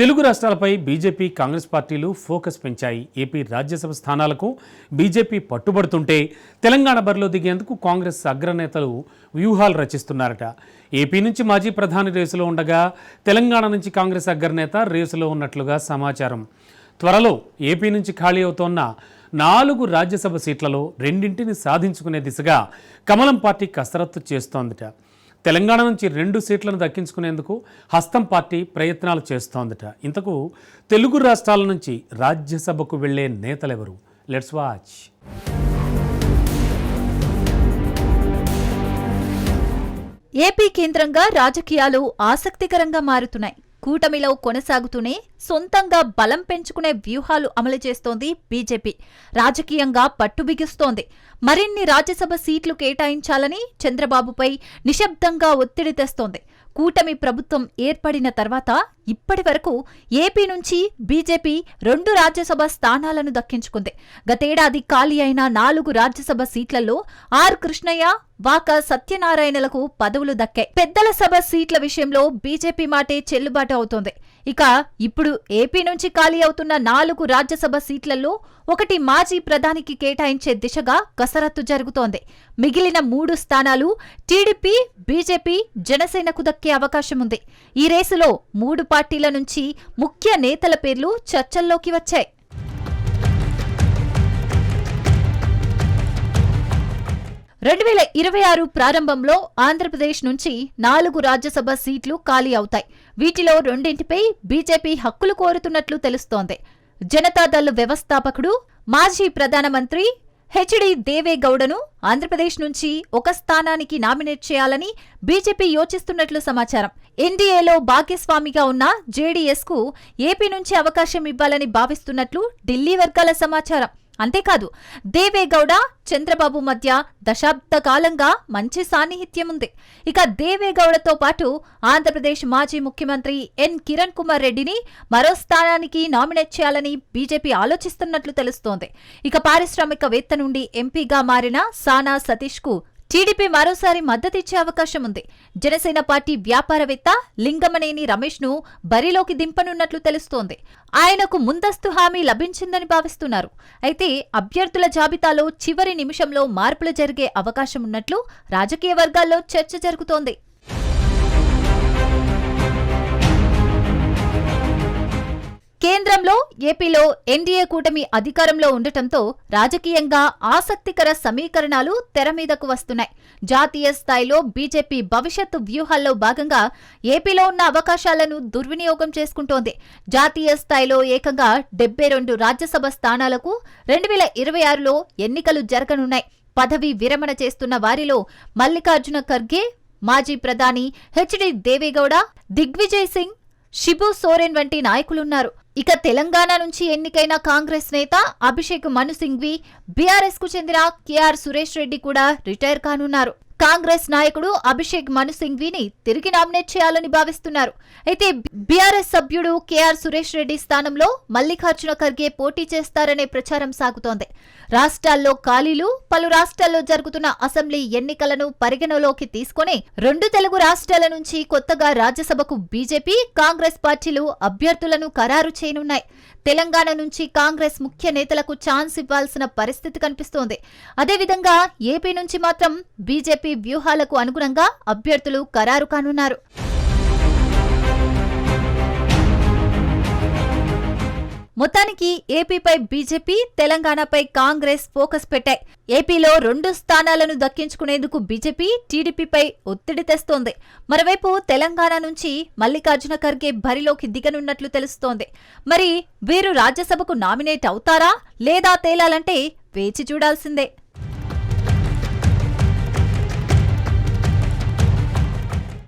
Telugu రాష్ట్రాలపై BJP Congress పార్టీలు focus పెంచాయి. AP Rajya Sabha స్థానాలకు బీజేపీ పట్టుబడుతుంటే తెలంగాణ బరిలో దిగేందుకు కాంగ్రెస్ అగ్రనేతలు వ్యూహాలు రచిస్తున్నారట. ఏపీ నుంచి మాజీ ప్రధాని రేసులో ఉండగా తెలంగాణ నుంచి కాంగ్రెస్ అగ్రనేత రేసులో ఉన్నట్లుగా సమాచారం. త్వరలో ఏపీ నుంచి ఖాళీ అవుతోన్న నాలుగు రాజ్యసభ సీట్లలో రెండింటిని సాధించుకునే దిశగా కమలం పార్టీ కసరత్తు చేస్తోందట. తెలంగాణ నుంచి రెండు సీట్లను దక్కించుకునేందుకు హస్తం పార్టీ ప్రయత్నాలు చేస్తోందట. ఇంతకు తెలుగు రాష్ట్రాల నుంచి రాజ్యసభకు వెళ్ళే నేతలెవరు? లెట్స్ వాచ్ ఏపీ కేంద్రంగా రాజకీయాలు ఆసక్తికరంగా మారుతున్నాయి. కూటమిలో కొనసాగుతూనే సొంతంగా బలం పెంచుకునే వ్యూహాలు అమలు చేస్తోంది బీజేపీ. రాజకీయంగా పట్టు బిగిస్తోంది. మరిన్ని రాజ్యసభ సీట్లు కేటాయించాలని చంద్రబాబుపై నిశ్శబ్దంగా ఒత్తిడి తెస్తోంది. కూటమి ప్రభుత్వం ఏర్పడిన తర్వాత ఇప్పటి వరకు ఏపీ నుంచి బీజేపీ రెండు రాజ్యసభ స్థానాలను దక్కించుకుంది. గతేడాది ఖాళీ అయిన నాలుగు రాజ్యసభ సీట్లలో ఆర్ కృష్ణయ్య వాక సత్యనారాయణలకు పదవులు దక్కాయి. పెద్దల సభ సీట్ల విషయంలో బీజేపీ మాటే చెల్లుబాటు అవుతోంది. ఇక ఇప్పుడు ఏపీ నుంచి ఖాళీ అవుతున్న నాలుగు రాజ్యసభ సీట్లలో ఒకటి మాజీ ప్రధానికి కేటాయించే దిశగా కసరత్తు జరుగుతోంది. మిగిలిన మూడు స్థానాలు టీడీపీ బీజేపీ జనసేనకు దక్కే అవకాశం ఉంది ఈ రేసులో మూడు పార్టీల నుంచి ముఖ్య నేతల పేర్లు చర్చల్లోకి వచ్చాయి. రెండు వేల ఇరవై ఆరు ప్రారంభంలో ఆంధ్రప్రదేశ్ నుంచి నాలుగు రాజ్యసభ సీట్లు ఖాళీ అవుతాయి. వీటిలో రెండింటిపై బీజేపీ హక్కులు కోరుతున్నట్లు తెలుస్తోంది. జనతాదళ్ వ్యవస్థాపకుడు మాజీ ప్రధానమంత్రి హెచ్డి దేవేగౌడను ఆంధ్రప్రదేశ్ నుంచి ఒక స్థానానికి నామినేట్ చేయాలని బీజేపీ యోచిస్తున్నట్లు సమాచారం. ఎన్డీఏలో భాగ్యస్వామిగా ఉన్న జేడీఎస్కు ఏపీ నుంచి అవకాశం ఇవ్వాలని భావిస్తున్నట్లు ఢిల్లీ వర్గాల సమాచారం. అంతేకాదు దేవేగౌడ చంద్రబాబు మధ్య దశాబ్ద కాలంగా మంచి సాన్నిహిత్యం ఉంది ఇక దేవేగౌడతో పాటు ఆంధ్రప్రదేశ్ మాజీ ముఖ్యమంత్రి ఎన్. కిరణ్ కుమార్ రెడ్డిని మరో స్థానానికి నామినేట్ చేయాలని బీజేపీ ఆలోచిస్తున్నట్లు తెలుస్తోంది. ఇక పారిశ్రామికవేత్త నుండి ఎంపీగా మారిన సానా సతీష్కు టీడీపీ మరోసారి మద్దతిచ్చే అవకాశం ఉంది జనసేన పార్టీ వ్యాపారవేత్త లింగమనేని రమేష్ను బరిలోకి దింపనున్నట్లు తెలుస్తోంది. ఆయనకు ముందస్తు హామీ లభించిందని భావిస్తున్నారు. అయితే అభ్యర్థుల జాబితాలో చివరి నిమిషంలో మార్పులు జరిగే అవకాశం ఉన్నట్లు రాజకీయ వర్గాల్లో చర్చ జరుగుతోంది. కేంద్రంలో ఏపీలో ఎన్డీఏ కూటమి అధికారంలో ఉండటంతో రాజకీయంగా ఆసక్తికర సమీకరణాలు తెర మీదకు వస్తున్నాయి. జాతీయ స్థాయిలో బీజేపీ భవిష్యత్తు వ్యూహాల్లో భాగంగా ఏపీలో ఉన్న అవకాశాలను దుర్వినియోగం చేసుకుంటోంది. జాతీయ స్థాయిలో ఏకంగా డెబ్బై రెండు రాజ్యసభ స్థానాలకు రెండు వేల ఇరవై ఆరులో ఎన్నికలు జరగనున్నాయి. పదవి విరమణ చేస్తున్న వారిలో మల్లికార్జున ఖర్గే మాజీ ప్రధాని హెచ్డి దేవేగౌడ దిగ్విజయ్ సింగ్ షిబు సోరెన్ వంటి నాయకులున్నారు. ఇక తెలంగాణ నుంచి ఎన్నికైన కాంగ్రెస్ నేత అభిషేక్ మను సింఘ్వి బీఆర్ఎస్కు చెందిన కేఆర్ సురేష్ రెడ్డి కూడా రిటైర్ కానున్నారు. కాంగ్రెస్ నాయకుడు అభిషేక్ మను సింఘ్వీని తిరిగి నామినేట్ చేయాలని భావిస్తున్నారు. అయితే బీఆర్ఎస్ సభ్యుడు కేఆర్ సురేష్ రెడ్డి స్థానంలో మల్లికార్జున ఖర్గే పోటీ చేస్తారనే ప్రచారం సాగుతోంది. రాష్ట్రాల్లో ఖాళీలు పలు రాష్ట్రాల్లో జరుగుతున్న అసెంబ్లీ ఎన్నికలను పరిగణలోకి తీసుకుని రెండు తెలుగు రాష్ట్రాల నుంచి కొత్తగా రాజ్యసభకు బీజేపీ కాంగ్రెస్ పార్టీలు అభ్యర్థులను ఖరారు చేయనున్నాయి. తెలంగాణ నుంచి కాంగ్రెస్ ముఖ్య నేతలకు ఛాన్స్ ఇవ్వాల్సిన పరిస్థితి కనిపిస్తోంది. అదేవిధంగా ఏపీ నుంచి మాత్రం బీజేపీ వ్యూహాలకు అనుగుణంగా అభ్యర్థులు ఖరారు కానున్నారు. మొత్తానికి ఏపీపై బీజేపీ తెలంగాణపై కాంగ్రెస్ ఫోకస్ పెట్టాయి. ఏపీలో రెండు స్థానాలను దక్కించుకునేందుకు బీజేపీ టీడీపీపై ఒత్తిడి తెస్తోంది. మరోవైపు తెలంగాణ నుంచి మల్లికార్జున ఖర్గే బరిలోకి దిగనున్నట్లు తెలుస్తోంది. మరి వీరు రాజ్యసభకు నామినేట్ అవుతారా లేదా తేలాలంటే వేచి చూడాల్సిందే.